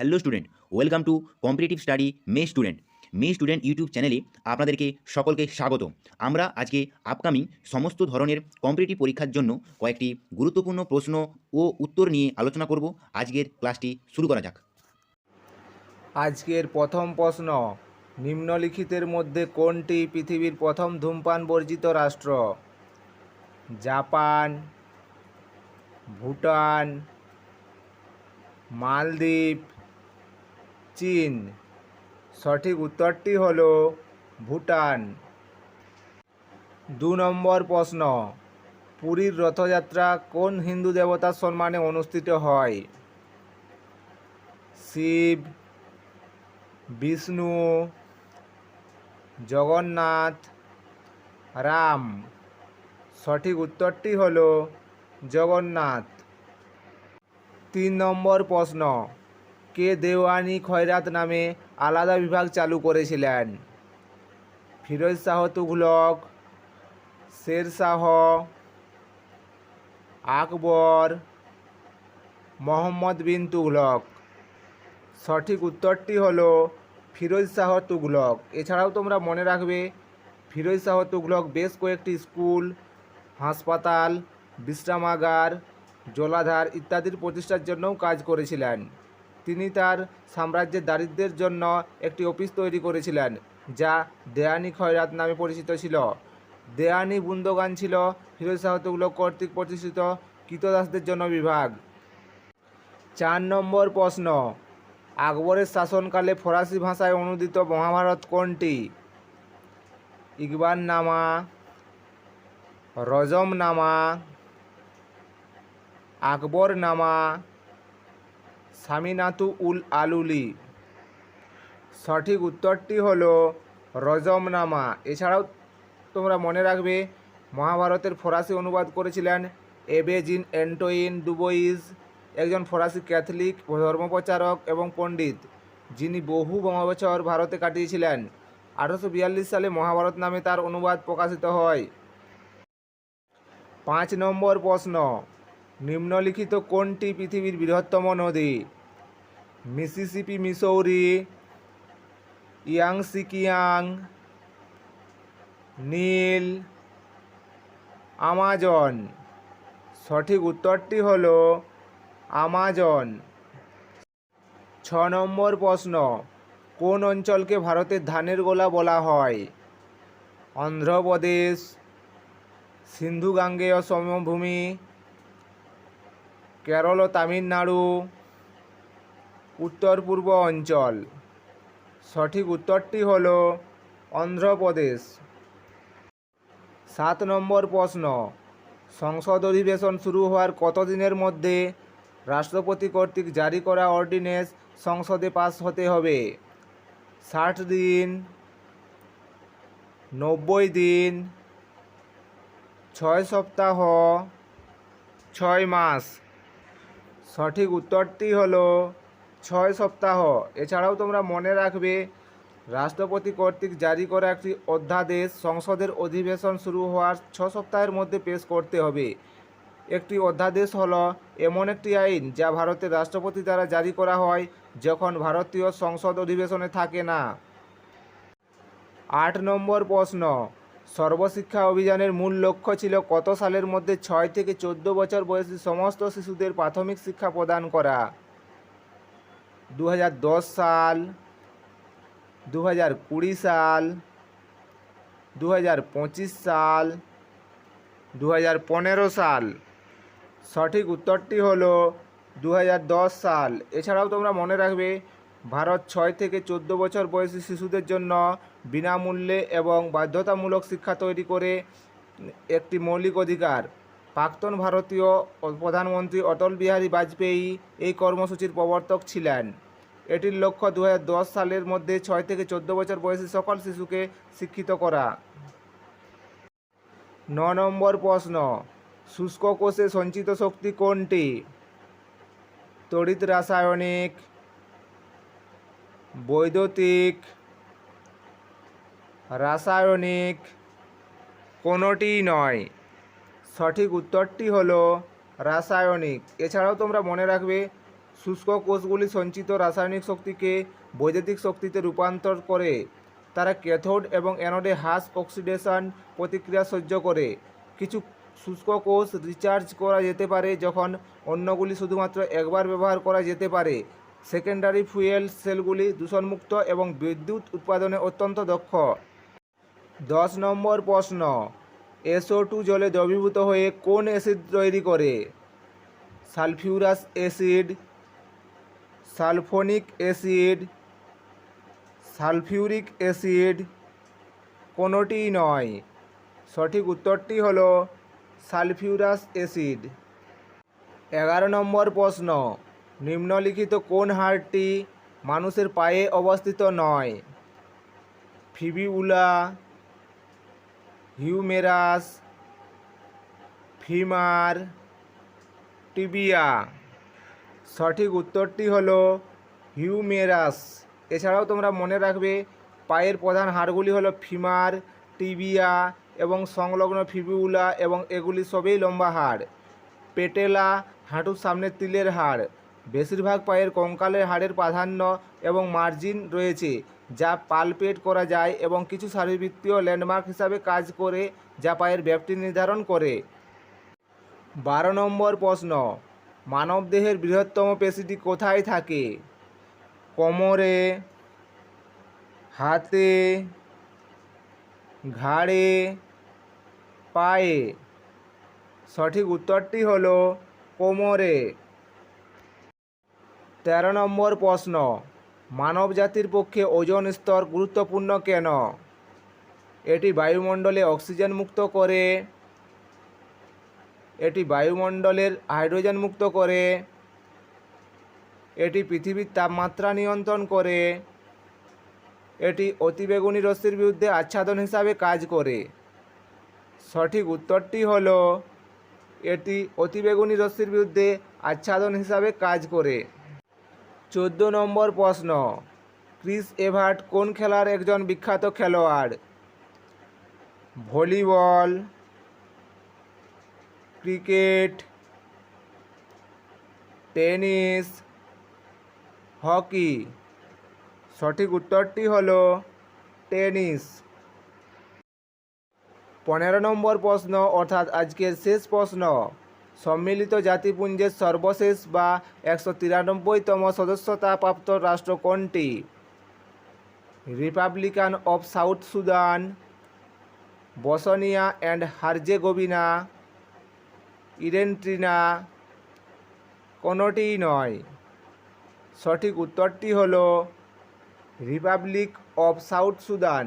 Hello student welcome to competitive study may student may student YouTube চ্যানেলে আপনাদেরকে সকলকে স্বাগত। আমরা আজকে আপকামিং সমস্ত ধরনের কম্পিটিটিভ পরীক্ষার জন্য কয়েকটি গুরুত্বপূর্ণ প্রশ্ন ও উত্তর নিয়ে আলোচনা করব। আজকের ক্লাসটি শুরু করা যাক। আজকের প্রথম প্রশ্ন, নিম্নলিখিতের মধ্যে কোনটি পৃথিবীর প্রথম ধূমপান বর্জিত রাষ্ট্র? জাপান, ভুটান, মালদ্বীপ চীন। সঠিক উত্তরটি হল ভুটান। দু নম্বর প্রশ্ন, পুরীর রথযাত্রা কোন হিন্দু দেবতার সম্মানে অনুষ্ঠিত হয়? শিব, বিষ্ণু, জগন্নাথ, রাম। সঠিক উত্তরটি হল জগন্নাথ। তিন নম্বর প্রশ্ন কে দেওয়ানি খয়রাত নামে আলাদা বিভাগ চালু করেছিলেন? ফিরোজ শাহ তুঘলক, শের শাহ, আকবর, মোহাম্মদ বিন তুঘলক। সঠিক উত্তরটি হলো ফিরোজ শাহ তুঘলক। এছাড়াও তোমরা মনে রাখবে, ফিরোজ শাহ তুঘলক বেশ কয়েকটি স্কুল, হাসপাতাল, বিশ্রামাগার, জলাধার ইত্যাদির প্রতিষ্ঠার জন্যও কাজ করেছিলেন। তিনি তার সাম্রাজ্যের দারিদ্রের জন্য একটি অফিস তৈরি করেছিলেন, যা দেয়ানি খয়রাত নামে পরিচিত ছিল। দেয়ানি বুন্দগান ছিল ফিরোজ শাহ তুঘলক কর্তৃক প্রতিষ্ঠিত কৃতদাসদের জন্য বিভাগ। চার নম্বর প্রশ্ন, আকবরের শাসনকালে ফরাসি ভাষায় অনুদিত মহাভারত কোনটি? ইকবাল নামা রজম নামা আকবর নামা স্বামীনাথু উল আলুলি সঠিক উত্তরটি হল রজমনামা। এছাড়াও তোমরা মনে রাখবে, মহাভারতের ফরাসি অনুবাদ করেছিলেন এবেজিন অ্যান্টোইন ডুবোইজ, একজন ফরাসি ক্যাথলিক, ধর্মপ্রচারক এবং পণ্ডিত, যিনি বহু বছর ভারতে কাটিয়েছিলেন। আঠারোশো বিয়াল্লিশ সালে মহাভারত নামে তার অনুবাদ প্রকাশিত হয়। পাঁচ নম্বর প্রশ্ন নিম্নলিখিত কোনটি পৃথিবীর বৃহত্তম নদী? মিসিসিপি, মিসৌরি, ইয়াংসিকিয়াং, নীল, আমাজন। সঠিক উত্তরটি হল আমাজন। ছ নম্বর প্রশ্ন, কোন অঞ্চলকে ভারতের ধানের গোলা বলা হয়? অন্ধ্রপ্রদেশ সিন্ধু গাঙ্গেয় সমভূমি কেরল ও তামিলনাড়ু, উত্তর পূর্ব অঞ্চল। সঠিক উত্তরটি হল অন্ধ্রপ্রদেশ। সাত নম্বর প্রশ্ন, সংসদ অধিবেশন শুরু হওয়ার কতদিনের মধ্যে রাষ্ট্রপতি কর্তৃক জারি করা অর্ডিন্যান্স সংসদে পাস হতে হবে? ষাট দিন, নব্বই দিন, ছয় সপ্তাহ, ছয় মাস। সঠিক উত্তরটি হলো ছয় সপ্তাহ। এছাড়াও তোমরা মনে রাখবে, রাষ্ট্রপতি কর্তৃক জারি করা একটি অধ্যাদেশ সংসদের অধিবেশন শুরু হওয়ার ছ সপ্তাহের মধ্যে পেশ করতে হবে। একটি অধ্যাদেশ হলো এমন একটি আইন যা ভারতের রাষ্ট্রপতি দ্বারা জারি করা হয় যখন ভারতীয় সংসদ অধিবেশনে থাকে না। আট নম্বর প্রশ্ন সর্বশিক্ষা অভিযানের মূল লক্ষ্য ছিল কত সালের মধ্যে ছয় থেকে চোদ্দ বছর বয়সী সমস্ত শিশুদের প্রাথমিক শিক্ষা প্রদান করা। দু হাজার দশ সাল দু হাজার কুড়ি সাল দু হাজার পঁচিশ সাল দু হাজার পনেরো সাল। সঠিক উত্তরটি হলো দু হাজার দশ সাল। এছাড়াও তোমরা মনে রাখবে ভারত ছয় থেকে চোদ্দ বছর বয়সী শিশুদের জন্য বিনামূল্যে এবং বাধ্যতামূলক শিক্ষা তৈরি করে একটি মৌলিক অধিকার। প্রাক্তন ভারতীয় প্রধানমন্ত্রী অটল বিহারী বাজপেয়ী এই কর্মসূচির প্রবর্তক ছিলেন। এটির লক্ষ্য দু হাজার দশ সালের মধ্যে ছয় থেকে চোদ্দ বছর বয়সী সকল শিশুকে শিক্ষিত করা। ন নম্বর প্রশ্ন, শুষ্ক কোষে সঞ্চিত শক্তি কোনটি? তড়িৎ রাসায়নিক বৈদ্যুতিক, রাসায়নিক কোনোটিই নয়। সঠিক উত্তরটি হলো রাসায়নিক। এছাড়াও তোমরা মনে রাখবে, শুষ্ক কোষগুলি সঞ্চিত রাসায়নিক শক্তিকে বৈদ্যুতিক শক্তিতে রূপান্তর করে, তারা ক্যাথোড এবং অ্যানোডে হ্রাস অক্সিডেশন প্রতিক্রিয়া সহ্য করে। কিছু শুষ্ক কোষ রিচার্জ করা যেতে পারে, যখন অন্যগুলি শুধুমাত্র একবার ব্যবহার করা যেতে পারে। সেকেন্ডারি ফুয়েল সেলগুলি দূষণমুক্ত এবং বিদ্যুৎ উৎপাদনে অত্যন্ত দক্ষ। দশ নম্বর প্রশ্ন, এসও টু জলে দ্রবীভূত হয়ে কোন অ্যাসিড তৈরি করে? Sulphurous acid, sulphonic acid, sulphuric acid, কোনোটিই নয়। সঠিক উত্তরটি হল সালফিউরাস অ্যাসিড। এগারো নম্বর প্রশ্ন নিম্নলিখিত কোন হাড়টি মানুষের পায়ে অবস্থিত নয়? Fibula humerus, femur, tibia. সঠিক উত্তরটি হলো হিউমেরাস। এছাড়াও তোমরা মনে রাখবে, পায়ের প্রধান হাড়গুলি হলো ফিমার, টিবিয়া এবং সংলগ্ন ফিবিউলা এবং এগুলি সবই লম্বা হাড়। পেটেলা, হাঁটুর সামনের তিলের হাড়। বেশিরভাগ পায়ের কঙ্কালের হাড়ের প্রাধান্য এবং মার্জিন রয়েছে, যা পালপেট করা যায় এবং কিছু শারীরবৃত্তীয় ল্যান্ডমার্ক হিসাবে কাজ করে, যা পায়ের ব্যাপ্তি নির্ধারণ করে। বারো নম্বর প্রশ্ন মানবদেহের বৃহত্তম পেশিটি কোথায় থাকে? কোমরে, হাতে, ঘাড়ে, পায়ে। সঠিক উত্তরটি হলো কোমরে। তেরো নম্বর প্রশ্ন মানব জাতির পক্ষে ওজন স্তর গুরুত্বপূর্ণ কেন? এটি বায়ুমণ্ডলে অক্সিজেন মুক্ত করে, এটি বায়ুমণ্ডলের হাইড্রোজেন মুক্ত করে, এটি পৃথিবীর তাপমাত্রা নিয়ন্ত্রণ করে, এটি অতিবেগুনি রশ্মির বিরুদ্ধে আচ্ছাদন হিসাবে কাজ করে। সঠিক উত্তরটি হল, এটি অতিবেগুনি রশ্মির বিরুদ্ধে আচ্ছাদন হিসাবে কাজ করে। চোদ্দ নম্বর প্রশ্ন, ক্রিস এভার্ট কোন খেলার একজন বিখ্যাত খেলোয়াড়? Volleyball, cricket, tennis, hockey. সঠিক উত্তরটি হল টেনিস। পনেরো নম্বর প্রশ্ন, অর্থাৎ আজকের শেষ প্রশ্ন সম্মিলিত জাতিপুঞ্জের সর্বশেষ বা একশো তিরানব্বইতম সদস্যতাপ্রাপ্ত রাষ্ট্র কোনটি? Republican of South Sudan, Bosnia and Herzegovina, Eritrea, কোনোটিই নয়। সঠিক উত্তরটি হলো রিপাবলিক অফ সাউথ সুদান।